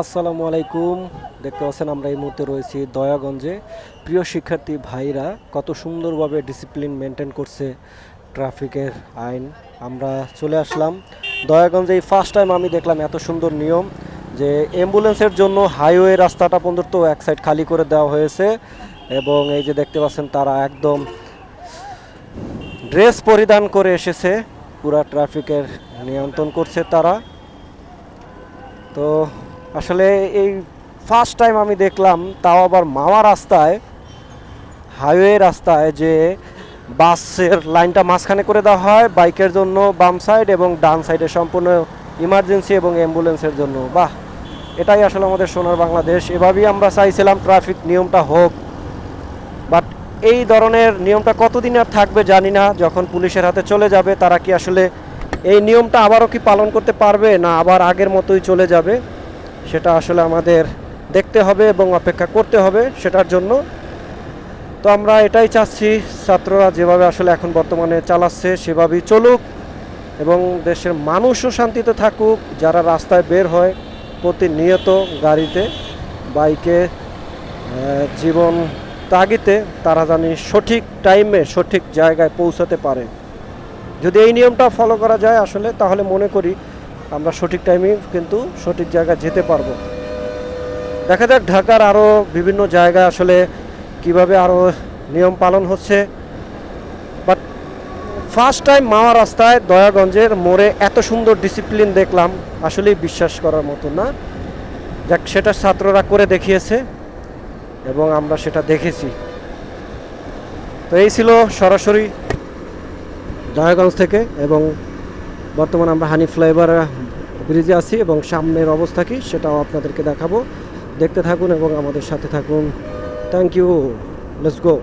আসসালামু আলাইকুম। দেখতে পাচ্ছেন আমরা এই মুহূর্তে রয়েছি দয়াগঞ্জে। প্রিয় শিক্ষার্থী ভাইরা, কত সুন্দরভাবে ডিসিপ্লিন মেনটেন করছে ট্রাফিকের আইন। আমরা চলে আসলাম। দয়াগঞ্জে এই ফার্স্ট টাইম আমি দেখলাম এত সুন্দর নিয়ম যে অ্যাম্বুলেন্সের জন্য হাইওয়ে রাস্তাটা পর্যন্ত এক সাইড খালি করে দেওয়া হয়েছে এবং এই যে দেখতে পাচ্ছেন তারা একদম ড্রেস পরিধান করে এসেছে। পুরা ট্রাফিকের নিয়ন্ত্রণ করছে তারা। তো আসলে এই ফার্স্ট টাইম আমি দেখলাম, তাও আবার মাওয়া রাস্তায় হাইওয়ে রাস্তায় যে বাসের লাইনটা মাঝখানে করে দেওয়া হয় বাইকের জন্য বাম সাইড এবং ডান সাইডে সম্পূর্ণ ইমার্জেন্সি এবং অ্যাম্বুলেন্সের জন্য। বাহ! এটাই আসলে আমাদের সোনার বাংলাদেশ। এভাবেই আমরা চাইছিলাম ট্রাফিক নিয়মটা হোক। বাট এই ধরনের নিয়মটা কতদিন আর থাকবে জানি না। যখন পুলিশের হাতে চলে যাবে, তারা কি আসলে এই নিয়মটা আবারও কি পালন করতে পারবে না আবার আগের মতোই চলে যাবে? সেটা আসলে আমাদের দেখতে হবে এবং অপেক্ষা করতে হবে সেটার জন্য। তো আমরা এটাই চাচ্ছি, ছাত্ররা যেভাবে আসলে এখন বর্তমানে চালাচ্ছে সেভাবেই চলুক এবং দেশের মানুষও শান্তিতে থাকুক, যারা রাস্তায় বের হয় প্রতিনিয়ত গাড়িতে, বাইকে জীবন তাগিতে তারা জানি সঠিক টাইমে সঠিক জায়গায় পৌঁছাতে পারে। যদি এই নিয়মটা ফলো করা যায় আসলে, তাহলে মনে করি আমরা সঠিক টাইমে কিন্তু সঠিক জায়গায় যেতে পারব। দেখা যাক ঢাকার আরও বিভিন্ন জায়গায় আসলে কীভাবে আরও নিয়ম পালন হচ্ছে। বাট ফার্স্ট টাইম মাওয়া রাস্তায় দয়াগঞ্জের মোড়ে এত সুন্দর ডিসিপ্লিন দেখলাম, আসলেই বিশ্বাস করার মতো না। যাক, সেটা ছাত্ররা করে দেখিয়েছে এবং আমরা সেটা দেখেছি। তো এই ছিল সরাসরি দয়াগঞ্জ থেকে এবং বর্তমানে আমরা হানি ফ্লাইওভার ব্রিজে আছি এবং সামনের অবস্থা কি সেটাও আপনাদেরকে দেখাবো। দেখতে থাকুন এবং আমাদের সাথে থাকুন। Thank you. Let's go.